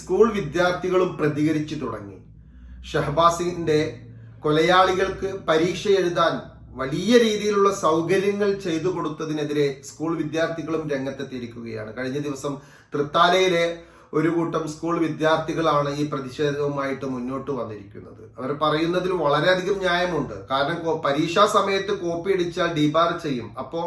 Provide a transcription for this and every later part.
School വിദ്യാർത്ഥികളും പ്രതികരിച്ചു തുടങ്ങി. ഷഹബാസിന്റെ കൊലയാളികൾക്ക് പരീക്ഷ എഴുതാൻ വലിയ രീതിയിലുള്ള സൗകര്യങ്ങൾ ചെയ്തു കൊടുത്തതിനെതിരെ സ്കൂൾ വിദ്യാർത്ഥികളും രംഗത്തെത്തിയിരിക്കുകയാണ്. കഴിഞ്ഞ ദിവസം തൃത്താലയിലെ ഒരു കൂട്ടം സ്കൂൾ വിദ്യാർത്ഥികളാണ് ഈ പ്രതിഷേധവുമായിട്ട് മുന്നോട്ട് വന്നിരിക്കുന്നത്. അവർ പറയുന്നതിൽ വളരെയധികം ന്യായമുണ്ട്. കാരണം പരീക്ഷാ സമയത്ത് കോപ്പി അടിച്ചാൽ ഡിബാർ ചെയ്യും. അപ്പോ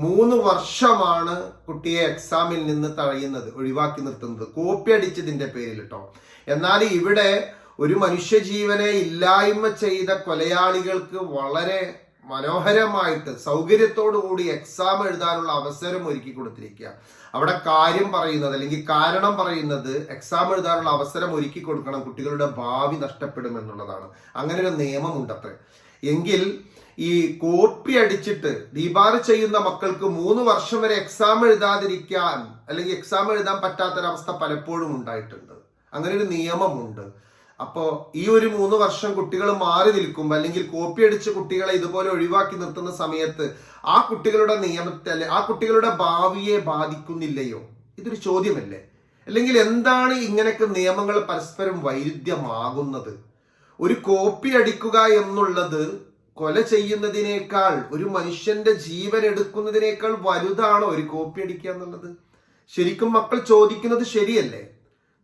മൂന്ന് വർഷമാണ് കുട്ടിയെ എക്സാമിൽ നിന്ന് തഴയുന്നത് ഒഴിവാക്കി നിർത്തുന്നത്. കോപ്പി അടിച്ചതിന്റെ പേരിൽ കേട്ടോ എന്നാൽ ഇവിടെ ഒരു മനുഷ്യജീവനെ ഇല്ലായ്മ ചെയ്ത കൊലയാളികൾക്ക് വളരെ മനോഹരമായിട്ട് കൂടി എക്സാം എഴുതാനുള്ള അവസരം ഒരുക്കി കൊടുത്തിരിക്കുക അവിടെ കാര്യം പറയുന്നത് അല്ലെങ്കിൽ കാരണം പറയുന്നത് എക്സാം എഴുതാനുള്ള അവസരം ഒരുക്കി കൊടുക്കണം കുട്ടികളുടെ ഭാവി നഷ്ടപ്പെടും എന്നുള്ളതാണ് അങ്ങനെ ഒരു നിയമമുണ്ട് അത്രേ എങ്കിൽ ഈ കോപ്പി അടിച്ചിട്ട് ഡിബാർ ചെയ്യുന്ന മക്കൾക്ക് മൂന്ന് വർഷം വരെ എക്സാം എഴുതാതിരിക്കാൻ അല്ലെങ്കിൽ എക്സാം എഴുതാൻ പറ്റാത്തൊരവസ്ഥ പലപ്പോഴും ഉണ്ടായിട്ടുണ്ട്. അങ്ങനെ ഒരു നിയമമുണ്ട്. അപ്പോ ഈ ഒരു മൂന്ന് വർഷം കുട്ടികൾ മാറി നിൽക്കും അല്ലെങ്കിൽ കോപ്പി അടിച്ച് കുട്ടികളെ ഇതുപോലെ ഒഴിവാക്കി നിർത്തുന്ന സമയത്ത് ആ കുട്ടികളുടെ നിയമത്തെ അല്ലെ ആ കുട്ടികളുടെ ഭാവിയെ ബാധിക്കുന്നില്ലയോ? ഇതൊരു ചോദ്യമല്ലേ? അല്ലെങ്കിൽ എന്താണ് ഇങ്ങനെയൊക്കെ നിയമങ്ങൾ പരസ്പരം വൈരുദ്ധ്യമാകുന്നത്? ഒരു കോപ്പി അടിക്കുക എന്നുള്ളത് കൊല ചെയ്യുന്നതിനേക്കാൾ ഒരു മനുഷ്യന്റെ ജീവൻ എടുക്കുന്നതിനേക്കാൾ വലുതാണോ ഒരു കോപ്പി അടിക്കുക എന്നുള്ളത്? ശരിക്കും മക്കൾ ചോദിക്കുന്നത് ശരിയല്ലേ?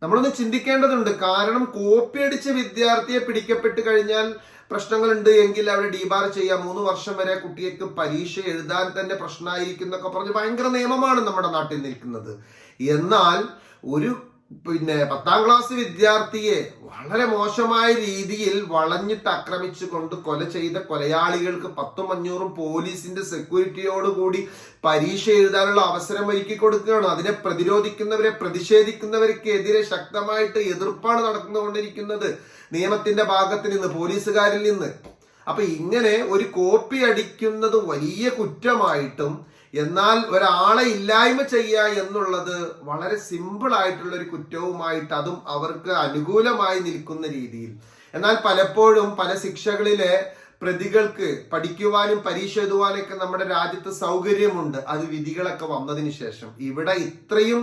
നമ്മളൊന്ന് ചിന്തിക്കേണ്ടതുണ്ട്. കാരണം കോപ്പി അടിച്ച വിദ്യാർത്ഥിയെ പിടിക്കപ്പെട്ട് കഴിഞ്ഞാൽ പ്രശ്നങ്ങളുണ്ട് എങ്കിൽ അവിടെ ഡിബാർ ചെയ്യാം. മൂന്ന് വർഷം വരെ കുട്ടിയേക്ക് പരീക്ഷ എഴുതാൻ തന്നെ പ്രശ്നമായിരിക്കും എന്നൊക്കെ പറഞ്ഞ് ഭയങ്കര നിയമമാണ് നമ്മുടെ നാട്ടിൽ നിൽക്കുന്നത്. എന്നാൽ ഒരു പിന്നെ പത്താം ക്ലാസ് വിദ്യാർത്ഥിയെ വളരെ മോശമായ രീതിയിൽ വളഞ്ഞിട്ട് ആക്രമിച്ചുകൊണ്ട് കൊല ചെയ്ത കൊലയാളികൾക്ക് പത്തും അഞ്ഞൂറും പോലീസിന്റെ സെക്യൂരിറ്റിയോടുകൂടി പരീക്ഷ എഴുതാനുള്ള അവസരം ഒരുക്കി കൊടുക്കുകയാണ്. അതിനെ പ്രതിരോധിക്കുന്നവരെ പ്രതിഷേധിക്കുന്നവർക്കെതിരെ ശക്തമായിട്ട് എതിർപ്പാണ് നടന്നുകൊണ്ടിരിക്കുന്നത്. നിയമത്തിന്റെ ഭാഗത്ത് നിന്ന് പോലീസുകാരിൽ നിന്ന്. അപ്പൊ ഇങ്ങനെ ഒരു കോപ്പി അടിക്കുന്നത് വലിയ കുറ്റമായിട്ടും എന്നാൽ ഒരാളെ ഇല്ലായ്മ ചെയ്യുക എന്നുള്ളത് വളരെ സിമ്പിൾ ആയിട്ടുള്ള ഒരു കുറ്റവുമായിട്ട് അതും അവർക്ക് അനുകൂലമായി നിൽക്കുന്ന രീതിയിൽ. എന്നാൽ പലപ്പോഴും പല ശിക്ഷകളിലെ പ്രതികൾക്ക് പഠിക്കുവാനും പരീക്ഷ എഴുതുവാനൊക്കെ നമ്മുടെ രാജ്യത്ത് സൗകര്യമുണ്ട്. അത് വിധികളൊക്കെ വന്നതിന് ശേഷം. ഇവിടെ ഇത്രയും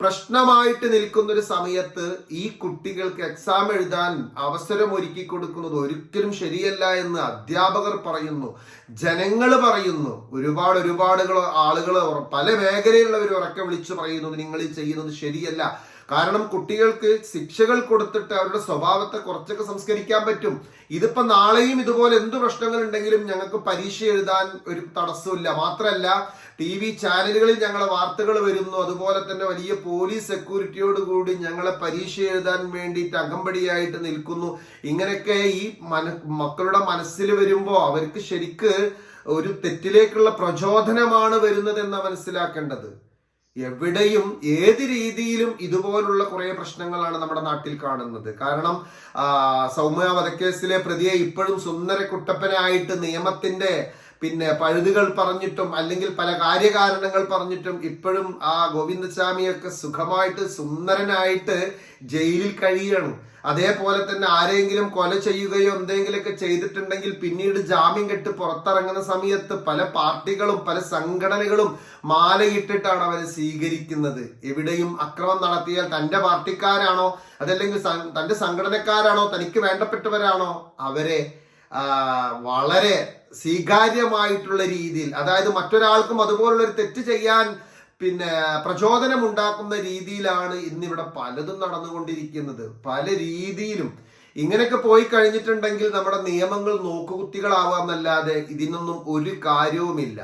പ്രശ്നമായിട്ട് നിൽക്കുന്ന ഒരു സമയത്ത് ഈ കുട്ടികൾക്ക് എക്സാം എഴുതാൻ അവസരം ഒരുക്കി കൊടുക്കുന്നത് ഒരിക്കലും ശരിയല്ല എന്ന് അധ്യാപകർ പറയുന്നു. ജനങ്ങൾ പറയുന്നു. ഒരുപാട് ഒരുപാട് ആളുകൾ പല മേഖലയിലുള്ളവർ ഉറക്കെ വിളിച്ചു പറയുന്നു നിങ്ങൾ ചെയ്യുന്നത് ശരിയല്ല. കാരണം കുട്ടികൾക്ക് ശിക്ഷകൾ കൊടുത്തിട്ട് അവരുടെ സ്വഭാവത്തെ കുറച്ചൊക്കെ സംസ്കരിക്കാൻ പറ്റും. ഇതിപ്പോ നാളെയും ഇതുപോലെ എന്ത് പ്രശ്നങ്ങൾ ഉണ്ടെങ്കിലും ഞങ്ങൾക്ക് പരീക്ഷ എഴുതാൻ ഒരു തടസ്സമില്ല. മാത്രമല്ല ടി വി ചാനലുകളിൽ ഞങ്ങളെ വാർത്തകൾ വരുന്നു. അതുപോലെ തന്നെ വലിയ പോലീസ് സെക്യൂരിറ്റിയോട് കൂടി ഞങ്ങളെ പരീക്ഷ എഴുതാൻ വേണ്ടിയിട്ട് അകമ്പടിയായിട്ട് നിൽക്കുന്നു. ഇങ്ങനെയൊക്കെ ഈ മക്കളുടെ മനസ്സിൽ വരുമ്പോൾ അവർക്ക് ശരിക്ക് ഒരു തെറ്റിലേക്കുള്ള പ്രചോദനമാണ് വരുന്നതെന്ന് മനസ്സിലാക്കേണ്ടത്. എവിടെയും ഏത് രീതിയിലും ഇതുപോലുള്ള കുറേ പ്രശ്നങ്ങളാണ് നമ്മുടെ നാട്ടിൽ കാണുന്നത്. കാരണം സൗമ്യ വധക്കേസിലെ പ്രതിയെ ഇപ്പോഴും സുന്ദര കുട്ടപ്പനായിട്ട് നിയമത്തിന്റെ പിന്നെ പഴുതുകൾ പറഞ്ഞിട്ടും അല്ലെങ്കിൽ പല കാര്യകാരണങ്ങൾ പറഞ്ഞിട്ടും ഇപ്പോഴും ആ ഗോവിന്ദസ്വാമിയൊക്കെ സുഖമായിട്ട് സുന്ദരനായിട്ട് ജയിലിൽ കഴിയണം. അതേപോലെ തന്നെ ആരെങ്കിലും കൊല ചെയ്യുകയോ എന്തെങ്കിലുമൊക്കെ ചെയ്തിട്ടുണ്ടെങ്കിൽ പിന്നീട് ജാമ്യം കെട്ട് പുറത്തിറങ്ങുന്ന സമയത്ത് പല പാർട്ടികളും പല സംഘടനകളും മാലയിട്ടിട്ടാണ് അവരെ സ്വീകരിക്കുന്നത്. എവിടെയും അക്രമം നടത്തിയാൽ തന്റെ പാർട്ടിക്കാരാണോ അതല്ലെങ്കിൽ തന്റെ സംഘടനക്കാരാണോ തനിക്ക് വേണ്ടപ്പെട്ടവരാണോ അവരെ വളരെ സ്വീകാര്യമായിട്ടുള്ള രീതിയിൽ അതായത് മറ്റൊരാൾക്കും അതുപോലുള്ള ഒരു തെറ്റ് ചെയ്യാൻ പിന്നെ പ്രചോദനം ഉണ്ടാക്കുന്ന രീതിയിലാണ് ഇന്നിവിടെ പലതും നടന്നുകൊണ്ടിരിക്കുന്നത്. പല രീതിയിലും. ഇങ്ങനെയൊക്കെ പോയി കഴിഞ്ഞിട്ടുണ്ടെങ്കിൽ നമ്മുടെ നിയമങ്ങൾ നോക്കുകുത്തികളാവാന്നല്ലാതെ ഇതിനൊന്നും ഒരു കാര്യവുമില്ല.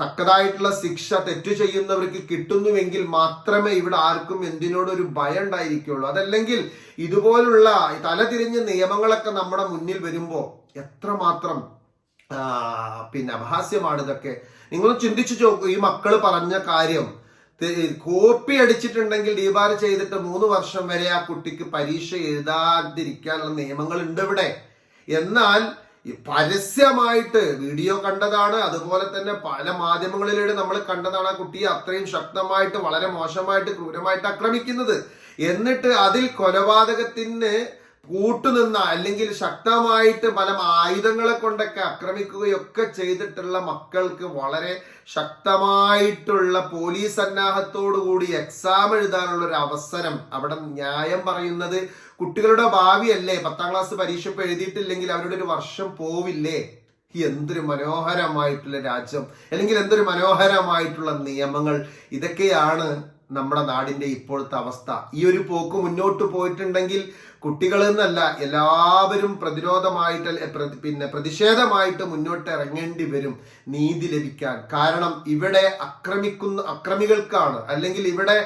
തക്കതായിട്ടുള്ള ശിക്ഷ തെറ്റു ചെയ്യുന്നവർക്ക് കിട്ടുന്നുവെങ്കിൽ മാത്രമേ ഇവിടെ ആർക്കും എന്തിനോടൊരു ഭയം ഉണ്ടായിരിക്കുള്ളൂ അതല്ലെങ്കിൽ ഇതുപോലുള്ള തലതിരിഞ്ഞ നിയമങ്ങളൊക്കെ നമ്മുടെ മുന്നിൽ വരുമ്പോൾ എത്രമാത്രം പിന്നെ അപഹാസ്യമാണ് നിങ്ങൾ ചിന്തിച്ചു നോക്കൂ ഈ മക്കൾ പറഞ്ഞ കാര്യം കോപ്പി അടിച്ചിട്ടുണ്ടെങ്കിൽ ഡീബാർ ചെയ്തിട്ട് മൂന്ന് വർഷം വരെ ആ കുട്ടിക്ക് പരീക്ഷ എഴുതാതിരിക്കാനുള്ള നിയമങ്ങൾ ഉണ്ട് ഇവിടെ. എന്നാൽ പരസ്യമായിട്ട് വീഡിയോ കണ്ടതാണ്. അതുപോലെ തന്നെ പല മാധ്യമങ്ങളിലൂടെ നമ്മൾ കണ്ടതാണ് ആ കുട്ടിയെ അത്രയും ശക്തമായിട്ട് വളരെ മോശമായിട്ട് ക്രൂരമായിട്ട് ആക്രമിക്കുന്നത്. എന്നിട്ട് അതിൽ കൊലപാതകത്തിന് കൂട്ടുനിന്ന അല്ലെങ്കിൽ ശക്തമായിട്ട് പല ആയുധങ്ങളെ കൊണ്ടൊക്കെ ആക്രമിക്കുകയൊക്കെ ചെയ്തിട്ടുള്ള മക്കൾക്ക് വളരെ ശക്തമായിട്ടുള്ള പോലീസ് സന്നാഹത്തോടു കൂടി എക്സാം എഴുതാനുള്ള ഒരു അവസരം. അവിടെ ന്യായം പറയുന്നത് കുട്ടികളുടെ ഭാവിയല്ലേ? പത്താം ക്ലാസ് പരീക്ഷ എഴുതിയിട്ടില്ലെങ്കിൽ അവരുടെ ഒരു വർഷം പോവില്ലേ? എന്തൊരു മനോഹരമായിട്ടുള്ള രാജ്യം. അല്ലെങ്കിൽ എന്തൊരു മനോഹരമായിട്ടുള്ള നിയമങ്ങൾ. ഇതൊക്കെയാണ് നമ്മുടെ നാടിന്റെ ഇപ്പോഴത്തെ അവസ്ഥ. ഈ ഒരു പോക്ക് മുന്നോട്ട് പോയിട്ടുണ്ടെങ്കിൽ കുട്ടികൾ എന്നല്ല എല്ലാവരും പ്രതിരോധമായിട്ട് പിന്നെ പ്രതിഷേധമായിട്ട് മുന്നോട്ട് ഇറങ്ങേണ്ടി വരും നീതി ലഭിക്കാൻ. കാരണം ഇവിടെ അക്രമിക്കുന്ന അക്രമികൾക്കാണ് അല്ലെങ്കിൽ ഇവിടെ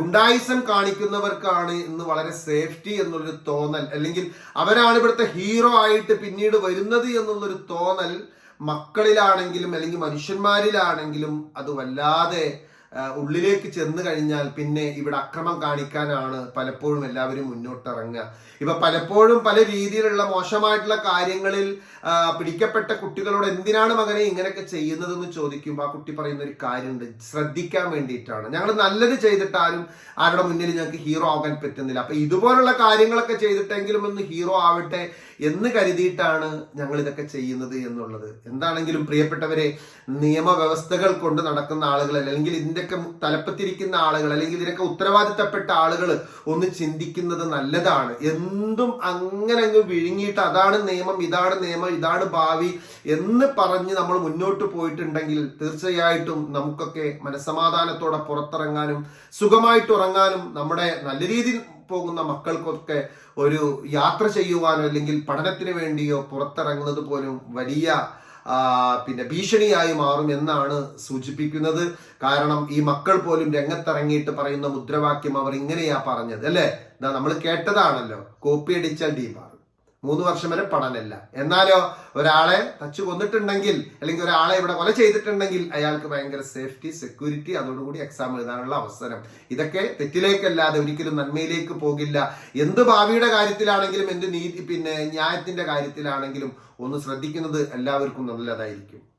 ഗുണ്ടായിസം കാണിക്കുന്നവർക്കാണ് ഇന്ന് വളരെ സേഫ്റ്റി എന്നുള്ളൊരു തോന്നൽ. അല്ലെങ്കിൽ അവരാണ് ഇവിടുത്തെ ഹീറോ ആയിട്ട് പിന്നീട് വരുന്നത് എന്നുള്ളൊരു തോന്നൽ മക്കളിലാണെങ്കിലും അല്ലെങ്കിൽ മനുഷ്യന്മാരിലാണെങ്കിലും അത് വല്ലാതെ ഉള്ളിലേക്ക് ചെന്ന് കഴിഞ്ഞാൽ പിന്നെ ഇവിടെ അക്രമം കാണിക്കാനാണ് പലപ്പോഴും എല്ലാവരും മുന്നോട്ടിറങ്ങുക. ഇപ്പൊ പലപ്പോഴും പല രീതിയിലുള്ള മോശമായിട്ടുള്ള കാര്യങ്ങളിൽ പിടിക്കപ്പെട്ട കുട്ടികളോട് എന്തിനാണ് മകനെ ഇങ്ങനെയൊക്കെ ചെയ്യുന്നതെന്ന് ചോദിക്കുമ്പോൾ ആ കുട്ടി പറയുന്ന ഒരു കാര്യമുണ്ട്. ശ്രദ്ധിക്കാൻ വേണ്ടിയിട്ടാണ്. ഞങ്ങൾ നല്ലത് ചെയ്തിട്ടാലും ആരുടെ മുന്നിൽ ഞങ്ങൾക്ക് ഹീറോ ആകാൻ പറ്റുന്നില്ല. അപ്പൊ ഇതുപോലുള്ള കാര്യങ്ങളൊക്കെ ചെയ്തിട്ടെങ്കിലും ഒന്ന് ഹീറോ ആവട്ടെ എന്ന് കരുതിയിട്ടാണ് ഞങ്ങൾ ഇതൊക്കെ ചെയ്യുന്നത് എന്നുള്ളത്. എന്താണെങ്കിലും പ്രിയപ്പെട്ടവരെ നിയമവ്യവസ്ഥകൾ കൊണ്ട് നടക്കുന്ന ആളുകൾ അല്ലെങ്കിൽ ഇതിന്റെയൊക്കെ തലപ്പത്തിരിക്കുന്ന ആളുകൾ അല്ലെങ്കിൽ ഇതിനൊക്കെ ഉത്തരവാദിത്തപ്പെട്ട ആളുകൾ ഒന്ന് ചിന്തിക്കുന്നത് നല്ലതാണ്. എന്തും അങ്ങനെ അങ്ങ് വിഴുങ്ങിയിട്ട് അതാണ് നിയമം ഇതാണ് നിയമം ഇതാണ് ഭാവി എന്ന് പറഞ്ഞ് നമ്മൾ മുന്നോട്ട് പോയിട്ടുണ്ടെങ്കിൽ തീർച്ചയായിട്ടും നമുക്കൊക്കെ മനസ്സമാധാനത്തോടെ പുറത്തിറങ്ങാനും സുഖമായിട്ട് ഉറങ്ങാനും നമ്മുടെ നല്ല രീതിയിൽ പോകുന്ന മക്കൾക്കൊക്കെ ഒരു യാത്ര ചെയ്യുവാനോ അല്ലെങ്കിൽ പഠനത്തിന് വേണ്ടിയോ പുറത്തിറങ്ങുന്നത് പോലും വലിയ പിന്നെ ഭീഷണിയായി മാറും എന്നാണ് സൂചിപ്പിക്കുന്നത്. കാരണം ഈ മക്കൾ പോലും രംഗത്തിറങ്ങിയിട്ട് പറയുന്ന മുദ്രാവാക്യം അവർ ഇങ്ങനെയാ പറഞ്ഞത് അല്ലേ? നമ്മൾ കേട്ടതാണല്ലോ. കോപ്പി അടിച്ചാൽ മൂന്ന് വർഷം വരെ പഠനമില്ല. എന്നാലോ ഒരാളെ തച്ചു കൊന്നിട്ടുണ്ടെങ്കിൽ അല്ലെങ്കിൽ ഒരാളെ ഇവിടെ കൊല ചെയ്തിട്ടുണ്ടെങ്കിൽ അയാൾക്ക് ഭയങ്കര സേഫ്റ്റി സെക്യൂരിറ്റി അതോടുകൂടി എക്സാം എഴുതാനുള്ള അവസരം. ഇതൊക്കെ തെറ്റിലേക്കല്ലാതെ ഒരിക്കലും നന്മയിലേക്ക് പോകില്ല. എന്ത് ഭാവിയുടെ കാര്യത്തിലാണെങ്കിലും എന്ത് നീതി പിന്നെ ന്യായത്തിന്റെ കാര്യത്തിലാണെങ്കിലും ഒന്ന് ശ്രദ്ധിക്കുന്നത് എല്ലാവർക്കും നല്ലതായിരിക്കും.